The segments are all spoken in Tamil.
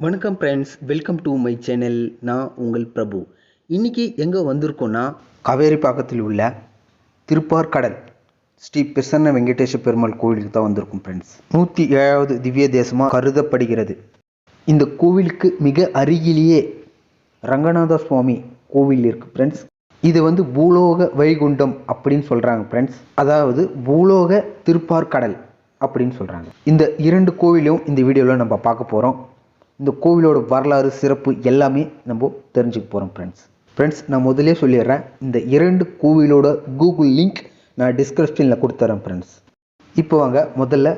வணக்கம் friends welcome to my channel நான் உங்கள் பிரபு. இன்றைக்கி எங்கே வந்திருக்கோன்னா காவேரி பாக்கத்தில் உள்ள திருப்பார்கடல் ஸ்ரீ பிரசன்ன வெங்கடேஷ பெருமாள் கோவிலுக்கு தான் வந்திருக்கும் ஃப்ரெண்ட்ஸ் நூற்றி ஏழாவது திவ்ய தேசமாக கருதப்படுகிறது. இந்த கோவிலுக்கு மிக அருகிலேயே ரங்கநாத சுவாமி கோவில் இருக்குது ஃப்ரெண்ட்ஸ் இது வந்து பூலோக வைகுண்டம் அப்படின்னு சொல்கிறாங்க ஃப்ரெண்ட்ஸ் அதாவது பூலோக திருப்பார்கடல் அப்படின்னு சொல்கிறாங்க இந்த இரண்டு கோவிலும் இந்த வீடியோவில் நம்ம பார்க்க போகிறோம் இந்த கோவிலோட வரலாறு சிறப்பு எல்லாமே நம்ம தெரிஞ்சுக்க போகிறோம் ஃப்ரெண்ட்ஸ் ஃப்ரெண்ட்ஸ் நான் முதலே சொல்லிடுறேன் இந்த இரண்டு கோவிலோட கூகுள் லிங்க் நான் டிஸ்கிரிப்ஷனில் கொடுத்துறேன் ஃப்ரெண்ட்ஸ் இப்போ வாங்க முதல்ல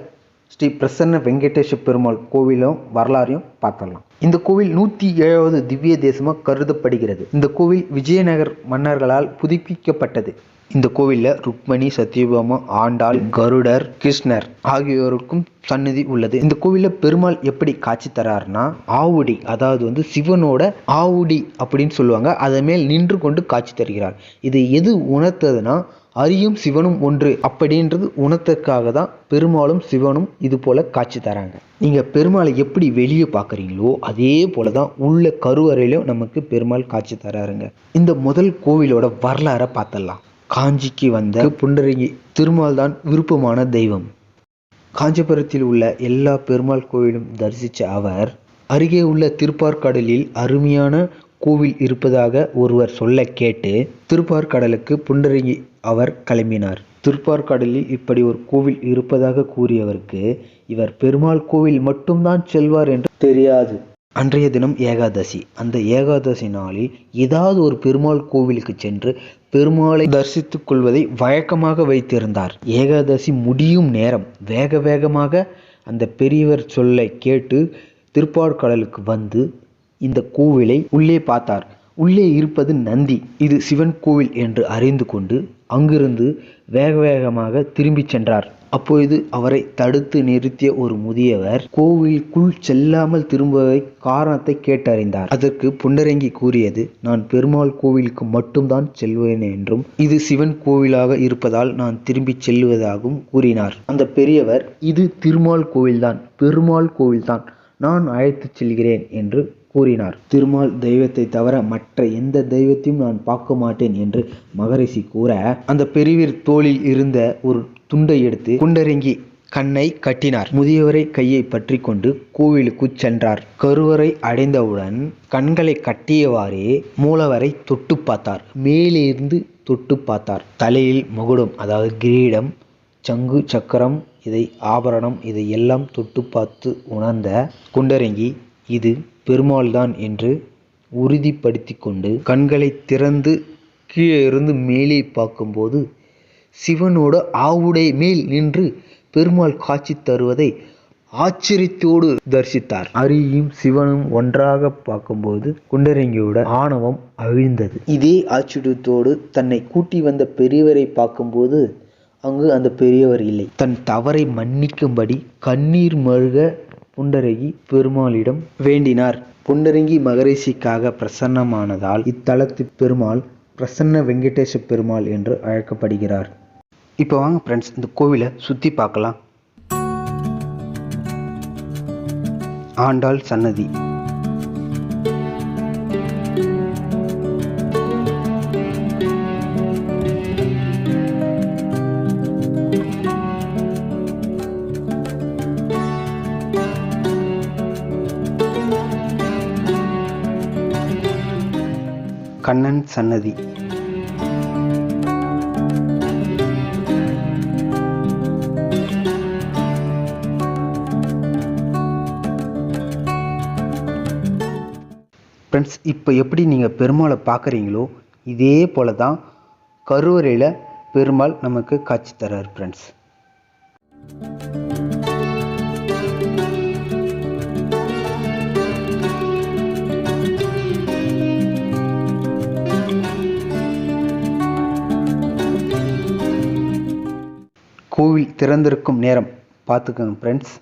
ஸ்ரீ பிரசன்ன வெங்கடேஷ பெருமாள் கோவிலும் வரலாறையும் பார்த்துடலாம். இந்த கோவில் நூற்றி ஏழாவது திவ்ய தேசமாக கருதப்படுகிறது. இந்த கோவில் விஜயநகர் மன்னர்களால் புதுப்பிக்கப்பட்டது. இந்த கோவிலில் ருக்மணி சத்யபாமா ஆண்டாள் கருடர் கிருஷ்ணர் ஆகியோருக்கும் சன்னதி உள்ளது. இந்த கோவிலில் பெருமாள் எப்படி காட்சி தராருன்னா ஆவுடி அதாவது வந்து சிவனோட ஆவுடி அப்படின்னு சொல்லுவாங்க. அதன் மேல் நின்று கொண்டு காட்சி தருகிறார். இது எது உணர்த்ததுன்னா அரியும் சிவனும் ஒன்று அப்படின்றது உணர்த்ததுக்காக தான் பெருமாளும் சிவனும் இது போல காட்சி தராங்க. நீங்கள் பெருமாளை எப்படி வெளியே பார்க்குறீங்களோ அதே போல் தான் உள்ள கருவறையிலும் நமக்கு பெருமாள் காட்சி தராருங்க. இந்த முதல் கோவிலோட வரலாறை பார்த்தலாம் காஞ்சிக்கு வந்த புண்டரங்கி திருமால் தான் விருப்பமான தெய்வம். காஞ்சிபுரத்தில் உள்ள எல்லா பெருமாள் கோவிலும் தரிசித்த அவர் அருகே உள்ள திருப்பார்கடலில் அருமையான கோவில் இருப்பதாக ஒருவர் சொல்ல கேட்டு திருப்பார்கடலுக்கு புண்டரங்கி அவர் கிளம்பினார். திருப்பார்கடலில் இப்படி ஒரு கோவில் இருப்பதாக கூறியவருக்கு இவர் பெருமாள் கோவில் மட்டும்தான் செல்வார் என்று தெரியாது. அன்றைய தினம் ஏகாதசி. அந்த ஏகாதசி நாளில் ஏதாவது ஒரு பெருமாள் கோவிலுக்கு சென்று பெருமாளை தரிசித்துக் கொள்வதை வழக்கமாக வைத்திருந்தார். ஏகாதசி முடியும் நேரம். வேக வேகமாக அந்த பெரியவர் சொல்லை கேட்டு திருப்பாற்கடலுக்கு வந்து இந்த கோவிலை உள்ளே பார்த்தார். உள்ளே இருப்பது நந்தி. இது சிவன் கோவில் என்று அறிந்து கொண்டு அங்கிருந்து வேக வேகமாக திரும்பிச் சென்றார். அப்பொழுது அவரை தடுத்து நிறுத்திய ஒரு முதியவர் கோவிலுக்குள் செல்லாமல் திரும்புவதை காரணத்தை கேட்டறிந்தார். அதற்கு புண்டரங்கி கூறியது நான் பெருமாள் கோவிலுக்கு மட்டும்தான் செல்வேன் என்றும் இது சிவன் கோவிலாக இருப்பதால் நான் திரும்பிச் செல்வதாகவும் கூறினார். அந்த பெரியவர் இது திருமால் கோவில்தான் பெருமாள் கோவில்தான் நான் அழைத்துச் செல்கிறேன் என்று கூறினார். திருமால் தெய்வத்தை தவிர மற்ற எந்த தெய்வத்தையும் நான் பார்க்க மாட்டேன் என்று மகரிஷி கூற அந்த பெரியவர் தோளில் இருந்த ஒரு துண்டை எடுத்து குண்டரங்கி கண்ணை கட்டினார். முதியவரை கையை பற்றி கொண்டு கோவிலுக்கு சென்றார். கருவறை அடைந்தவுடன் கண்களை கட்டியவாறே மூலவரை தொட்டு பார்த்தார். மேலிருந்து தொட்டு பார்த்தார். தலையில் முகுடம் அதாவது கிரீடம் சங்கு சக்கரம் இதை ஆபரணம் இதை எல்லாம் தொட்டு பார்த்து உணர்ந்த குண்டரங்கி இது பெருமாள்தான் என்று உறுதிப்படுத்தி கொண்டு கண்களை திறந்து கீழே இருந்து மேலே பார்க்கும்போது சிவனோட ஆவுடை மேல் நின்று பெருமாள் காட்சி தருவதை ஆச்சரியத்தோடு தரிசித்தார். அரியும் சிவனும் ஒன்றாக பார்க்கும்போது குண்டரங்கியோட ஆணவம் அழிந்தது. இதே ஆச்சரியத்தோடு தன்னை கூட்டி வந்த பெரியவரை பார்க்கும்போது அங்கு அந்த பெரியவர் இல்லை. தன் தவறை மன்னிக்கும்படி கண்ணீர் மழுக புண்டரகி பெருமாளிடம் வேண்டினார். புண்டரங்கி மகரிஷிக்காக பிரசன்னமானதால் இத்தலத்து பெருமாள் பிரசன்ன வெங்கடேச பெருமாள் என்று அழைக்கப்படுகிறார். இப்போ வாங்க ஃப்ரெண்ட்ஸ் இந்த கோவிலை சுற்றி பார்க்கலாம். ஆண்டாள் சன்னதி. கண்ணன் சன்னதி. ஃப்ரெண்ட்ஸ் இப்போ எப்படி நீங்கள் பெருமாளை பார்க்குறீங்களோ இதே போல தான் கருவறையில் பெருமாள் நமக்கு காட்சி தர்றார் ஃப்ரெண்ட்ஸ் கோவில் திறந்திருக்கும் நேரம். பார்த்துக்கோங்க ஃப்ரெண்ட்ஸ்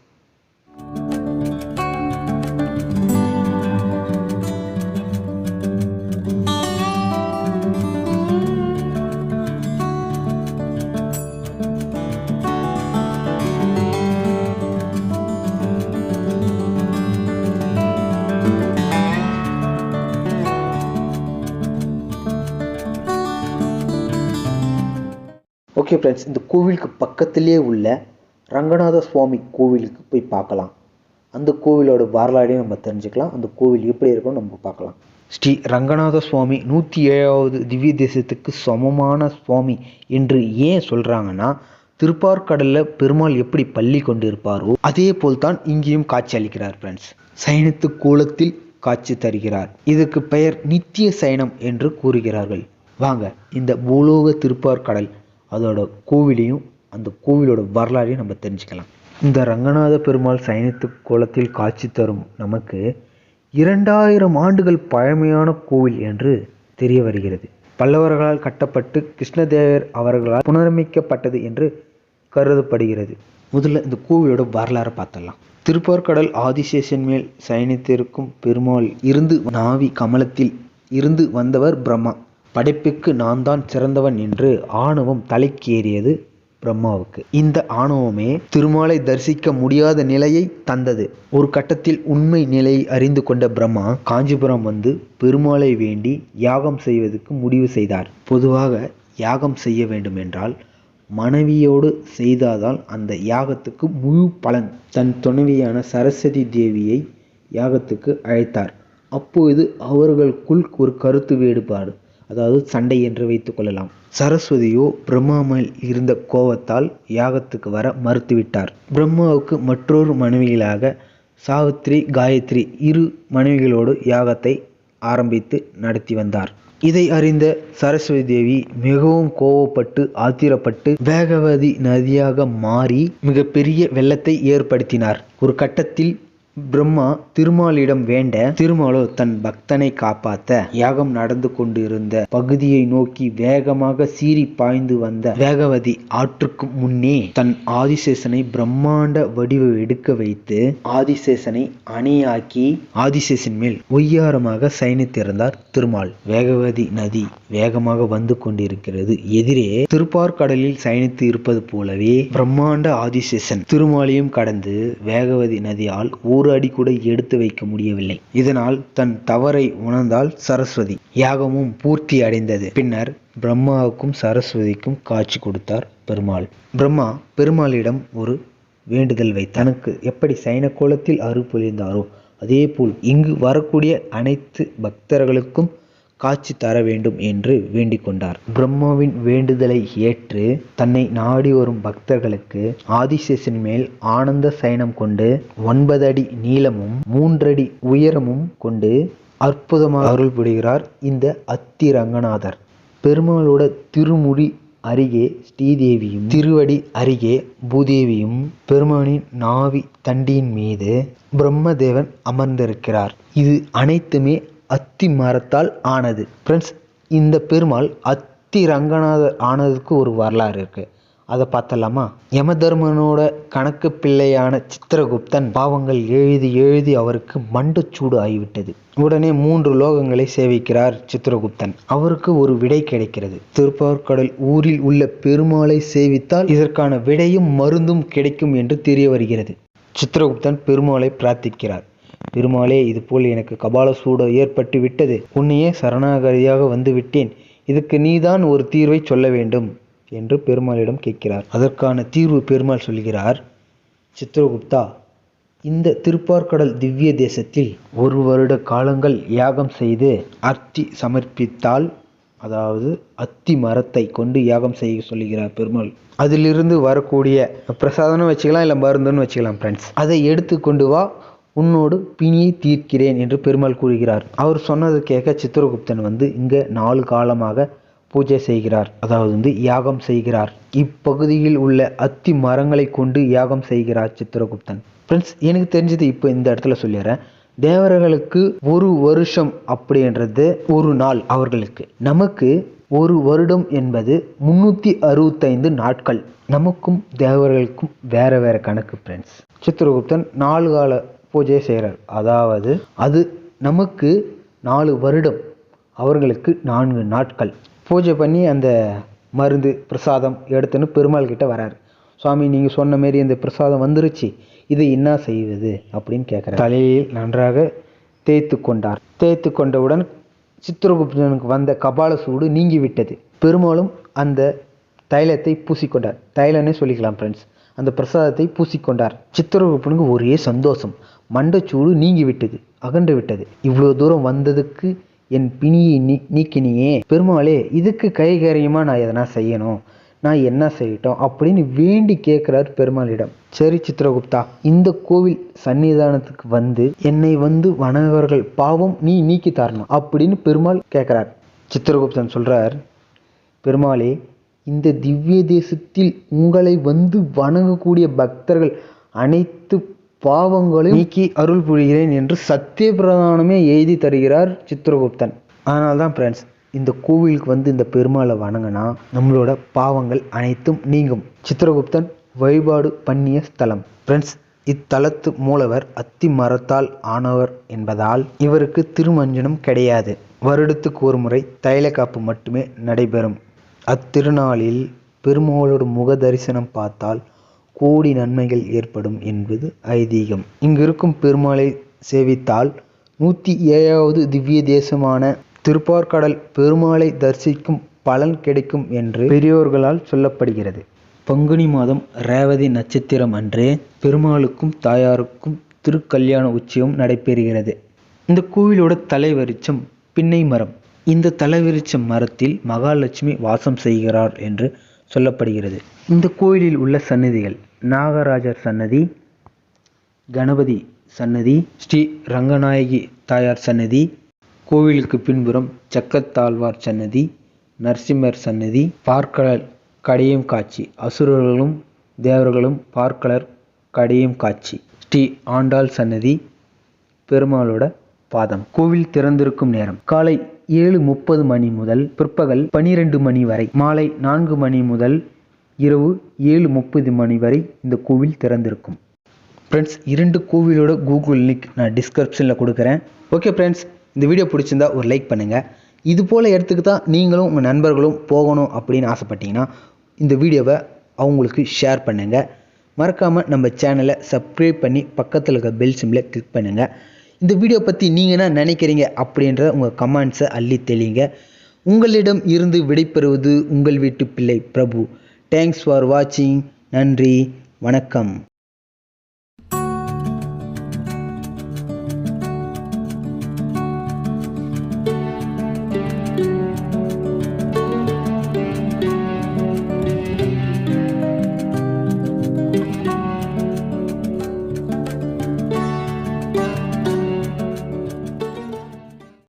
ஓகே ஃப்ரெண்ட்ஸ் இந்த கோவிலுக்கு பக்கத்திலே உள்ள ரங்கநாத சுவாமி கோவிலுக்கு போய் பார்க்கலாம். அந்த கோவிலோட வரலாறையும் நம்ம தெரிஞ்சுக்கலாம். அந்த கோவில் எப்படி இருக்கும்னு நம்ம பார்க்கலாம். ஸ்ரீ ரங்கநாத சுவாமி நூற்றி ஏழாவது திவ்ய தேசத்துக்கு சமமான சுவாமி என்று ஏன் சொல்கிறாங்கன்னா திருப்பார்கடலில் பெருமாள் எப்படி பள்ளி கொண்டு இருப்பாரோ அதே போல்தான் இங்கேயும் காட்சி அளிக்கிறார் ஃப்ரெண்ட்ஸ் சைனத்து கோலத்தில் காட்சி தருகிறார். இதுக்கு பெயர் நித்திய சைனம் என்று கூறுகிறார்கள். வாங்க இந்த பூலோக திருப்பார்கடல் அதோட கோவிலையும் அந்த கோவிலோட வரலாறையும் நம்ம தெரிஞ்சுக்கலாம். இந்த ரங்கநாத பெருமாள் சைனித்து கோலத்தில் காட்சி தரும் நமக்கு இரண்டாயிரம் ஆண்டுகள் பழமையான கோவில் என்று தெரிய வருகிறது. பல்லவர்களால் கட்டப்பட்டு கிருஷ்ணதேவர் அவர்களால் புனரமைக்கப்பட்டது என்று கருதப்படுகிறது. முதல்ல இந்த கோவிலோட வரலாறை பார்த்தலாம் திருப்பார்கடல் ஆதிசேஷன் மேல் சயனித்திருக்கும் பெருமாள் இருந்து நாவி கமலத்தில் இருந்து வந்தவர் பிரம்மா. படைப்புக்கு நான் தான் சிறந்தவன் என்று ஆணவம் தலைக்கேறியது பிரம்மாவுக்கு. இந்த ஆணவமே திருமாலை தரிசிக்க முடியாத நிலையை தந்தது. ஒரு கட்டத்தில் உண்மை நிலையை அறிந்து கொண்ட பிரம்மா காஞ்சிபுரம் வந்து பெருமாளை வேண்டி யாகம் செய்வதற்கு முடிவு செய்தார். பொதுவாக யாகம் செய்ய வேண்டும் என்றால் மனைவியோடு செய்தாதால் அந்த யாகத்துக்கு முழு பலன். தன் துணைவியான சரஸ்வதி தேவியை யாகத்துக்கு அழைத்தார். அப்பொழுது அவர்களுக்குள் ஒரு கருத்து வேறுபாடு. அதாவது சண்டை என்று வைத்துக் கொள்ளலாம். சரஸ்வதியோ பிரம்மா மேல் இருந்த கோபத்தால் யாகத்துக்கு வர மறுத்துவிட்டார். பிரம்மாவுக்கு மற்றொரு மனைவிகளாக சாவித்ரி காயத்ரி இரு மனைவிகளோடு யாகத்தை ஆரம்பித்து நடத்தி வந்தார். இதை அறிந்த சரஸ்வதி தேவி மிகவும் கோவப்பட்டு ஆத்திரப்பட்டு வேகவதி நதியாக மாறி மிகப்பெரிய வெள்ளத்தை ஏற்படுத்தினார். ஒரு கட்டத்தில் பிரம்மா திருமாலிடம் வேண்ட திருமாலோ தன் பக்தனை காப்பாத்த யாகம் நடந்து கொண்டிருந்த பகுதியை நோக்கி வேகமாக சீறி பாய்ந்து வந்த வேகவதி ஆற்றுக்கு முன்னே தன் ஆதிசேஷனை பிரம்மாண்ட வடிவு எடுக்க வைத்து ஆதிசேஷனை அணையாக்கி ஆதிசேஷன் மேல் ஒய்யாரமாக சயனித்திருந்தார் திருமால். வேகவதி நதி வேகமாக வந்து கொண்டிருக்கிறது. எதிரே திருப்பார்கடலில் சயனித்து இருப்பது போலவே பிரம்மாண்ட ஆதிசேஷன் திருமாலையும் கடந்து வேகவதி நதியால் ஒரு அடி கூட எடுத்து வைக்க முடியவில்லை. இதனால் தன் தவறை உணர்ந்தால் சரஸ்வதி. யாகமும் பூர்த்தி அடைந்தது. பின்னர் பிரம்மாவுக்கும் சரஸ்வதிக்கும் காட்சி கொடுத்தார் பெருமாள். பிரம்மா பெருமாளிடம் ஒரு வேண்டுதல் வை தனக்கு எப்படி சைன கோலத்தில் அருள் பொழிந்தாரோ அதேபோல் இங்கு வரக்கூடிய அனைத்து பக்தர்களுக்கும் காட்சி தர வேண்டும் என்று வேண்டிக் கொண்டார். பிரம்மாவின் வேண்டுதலை ஏற்று தன்னை நாடி வரும் பக்தர்களுக்கு ஆதிசேஷன் மேல் ஆனந்த சயனம் கொண்டு ஒன்பது அடி நீளமும் மூன்றடி உயரமும் கொண்டு அற்புதமாக அருள் புரிகிறார் இந்த அத்தி ரங்கநாதர் பெருமாளோட திருமுடி அருகே ஸ்ரீதேவியும் திருவடி அருகே பூதேவியும் பெருமானின் நாவி தண்டியின் மீது பிரம்மதேவன் அமர்ந்திருக்கிறார். இது அனைத்துமே அத்தி மரத்தால் ஆனது. ஃப்ரெண்ட்ஸ் இந்த பெருமாள் அத்தி ரங்கநாதர் ஆனதுக்கு ஒரு வரலாறு இருக்குது அதை பார்த்தலாமா யமதர்மனோட கணக்கு பிள்ளையான சித்திரகுப்தன் பாவங்கள் எழுதி எழுதி அவருக்கு மண்டச்சூடு ஆகிவிட்டது. உடனே மூன்று லோகங்களை சேவிக்கிறார் சித்திரகுப்தன். அவருக்கு ஒரு விடை கிடைக்கிறது. திருப்பார்கடல் ஊரில் உள்ள பெருமாளை சேவித்தால் இதற்கான விடையும் மருந்தும் கிடைக்கும் என்று தெரிய வருகிறது. சித்திரகுப்தன் பெருமாளை பிரார்த்திக்கிறார். பெருமாளே இதுபோல் எனக்கு கபால சூடு ஏற்பட்டு விட்டது உன்னையே சரணாகதியாக வந்து விட்டேன் இதுக்கு நீதான் ஒரு தீர்வை சொல்ல வேண்டும் என்று பெருமாளிடம் கேட்கிறார். அதற்கான தீர்வு பெருமாள் சொல்கிறார். சித்திரகுப்தா இந்த திருப்பார்கடல் திவ்ய தேசத்தில் ஒரு வருட காலங்கள் யாகம் செய்து அர்த்தி சமர்ப்பித்தால் அதாவது அத்தி மரத்தை கொண்டு யாகம் செய்ய சொல்லுகிறார் பெருமாள். அதிலிருந்து வரக்கூடிய பிரசாதம்னு வச்சுக்கலாம் இல்லை மருந்துன்னு வச்சுக்கலாம் ஃப்ரெண்ட்ஸ் அதை எடுத்து கொண்டு வா. உன்னோடு பிணியை தீர்க்கிறேன் என்று பெருமாள் கூறுகிறார். அவர் சொன்னது கேட்க சித்திரகுப்தன் வந்து இங்கே நாலு காலமாக பூஜை செய்கிறார். அதாவது வந்து யாகம் செய்கிறார். இப்பகுதியில் உள்ள அத்தி மரங்களை கொண்டு யாகம் செய்கிறார் சித்திரகுப்தன். ஃப்ரெண்ட்ஸ் எனக்கு தெரிஞ்சது இப்போ இந்த இடத்துல சொல்லிடுறேன். தேவர்களுக்கு ஒரு வருஷம் அப்படின்றது ஒரு நாள் அவர்களுக்கு. நமக்கு ஒரு வருடம் என்பது முன்னூற்றி அறுபத்தைந்து நாட்கள். நமக்கும் தேவர்களுக்கும் வேற வேற கணக்கு ஃப்ரெண்ட்ஸ் சித்திரகுப்தன் நாலு கால பூஜையை செய்கிறார். அதாவது அது நமக்கு நாலு வருடம் அவர்களுக்கு நான்கு நாட்கள். பூஜை பண்ணி அந்த மருந்து பிரசாதம் எடுத்துன்னு பெருமாள் கிட்ட வராரு. சுவாமி நீங்கள் சொன்ன மாரி இந்த பிரசாதம் வந்துருச்சு இதை என்ன செய்வது? அப்படின்னு கேட்குறாரு தலையில் நன்றாக தேய்த்து கொண்டார். தேய்த்து கொண்டவுடன் சித்திரகுப்தனுக்கு வந்த கபால சூடு நீங்கி விட்டது. பெருமாளும் அந்த தைலத்தை பூசிக்கொண்டார். தைலன்னே சொல்லிக்கலாம் ஃப்ரெண்ட்ஸ் அந்த பிரசாதத்தை பூசிக்கொண்டார். சித்திரகுப்தனுக்கு ஒரே சந்தோஷம். மண்டச்சூடு நீங்கி விட்டது அகன்று விட்டது. இவ்வளோ தூரம் வந்ததுக்கு என் பிணியை நீ நீக்கினியே. பெருமாளே இதுக்கு கைகரியமாக நான் எதனா செய்யணும்? நான் என்ன செய்யட்டும்? அப்படின்னு வேண்டி கேட்குறார் பெருமாளிடம். சரி சித்திரகுப்தா இந்த கோவில் சன்னிதானத்துக்கு வந்து என்னை வந்து வணங்கவர்கள். பாவம் நீ நீக்கி தரணும் அப்படின்னு பெருமாள் கேட்குறார். சித்திரகுப்தன் சொல்கிறார் பெருமாளே இந்த திவ்ய தேசத்தில் உங்களை வந்து வணங்கக்கூடிய பக்தர்கள் அனைத்து பாவங்களையும் நீக்கி அருள் புரிகிறேன் என்று சத்திய பிரதானமே எழுதி தருகிறார் சித்திரகுப்தன் அதனால தான் ஃப்ரெண்ட்ஸ் இந்த கோவிலுக்கு வந்து இந்த பெருமாளை வணங்கினா நம்மளோட பாவங்கள் அனைத்தும் நீங்கும். சித்திரகுப்தன் வழிபாடு பண்ணிய ஸ்தலம். ஃப்ரெண்ட்ஸ் இத்தலத்து மூலவர் அத்தி மரத்தால் ஆனவர் என்பதால் இவருக்கு திருமஞ்சனம் கிடையாது. வருடத்துக்கு ஒரு முறை தைல காப்பு மட்டுமே நடைபெறும். அத்திருநாளில் பெருமாளோட முக தரிசனம் பார்த்தால் கோடி நன்மைகள் ஏற்படும் என்பது ஐதீகம். இங்கு இருக்கும் பெருமாளை சேவித்தால் நூற்றி ஏழாவது திவ்ய தேசமான திருப்பார்கடல் பெருமாளை தரிசிக்கும் பலன் கிடைக்கும் என்று பெரியோர்களால் சொல்லப்படுகிறது. பங்குனி மாதம் ரேவதி நட்சத்திரம் அன்றே பெருமாளுக்கும் தாயாருக்கும் திருக்கல்யாண உச்சியம் நடைபெறுகிறது. இந்த கோவிலோட தலைவரிச்சம் பின்னை மரம். இந்த தலைவிருச்ச மரத்தில் மகாலட்சுமி வாசம் செய்கிறார் என்று சொல்லப்படுகிறது. இந்த கோயிலில் உள்ள சன்னதிகள் நாகராஜர் சன்னதி கணபதி சன்னதி ஸ்ரீ ரங்கநாயகி தாயார் சன்னதி கோவிலுக்கு பின்புறம் சக்கத்தாழ்வார் சன்னதி நரசிம்மர் சன்னதி பார்க்கலர் கடையும் காட்சி அசுரர்களும் தேவர்களும் பார்க்கலர் கடையும் காட்சி ஸ்ரீ ஆண்டாள் சன்னதி பெருமாளோட பாதம். கோவில் திறந்திருக்கும் நேரம். காலை ஏழு முப்பது மணி முதல் பிற்பகல் பனிரெண்டு மணி வரை மாலை நான்கு மணி முதல் இரவு ஏழு முப்பது மணி வரை இந்த கோவில் திறந்திருக்கும். ஃப்ரெண்ட்ஸ் இரண்டு கோவிலோட கூகுள் லிங்க் நான் டிஸ்கிரிப்ஷனில் கொடுக்குறேன். ஓகே ஃப்ரெண்ட்ஸ் இந்த வீடியோ பிடிச்சிருந்தா ஒரு லைக் பண்ணுங்கள் இது போல் இடத்துக்கு தான் நீங்களும் உங்கள் நண்பர்களும் போகணும் அப்படின்னு ஆசைப்பட்டீங்கன்னா இந்த வீடியோவை அவங்களுக்கு ஷேர் பண்ணுங்கள் மறக்காமல் நம்ம சேனலை சப்ஸ்கிரைப் பண்ணி பக்கத்தில் இருக்க பெல் சிம்மில் கிளிக் பண்ணுங்கள் இந்த வீடியோ பற்றி நீங்கள் என்ன நினைக்கிறீங்க அப்படின்ற உங்கள் கமெண்ட்ஸை அள்ளி தெளிங்க. உங்களிடம் இருந்து விடைபெறுவது உங்கள் வீட்டு பிள்ளை பிரபு. தேங்க்ஸ் ஃபார் வாட்சிங் நன்றி. வணக்கம்.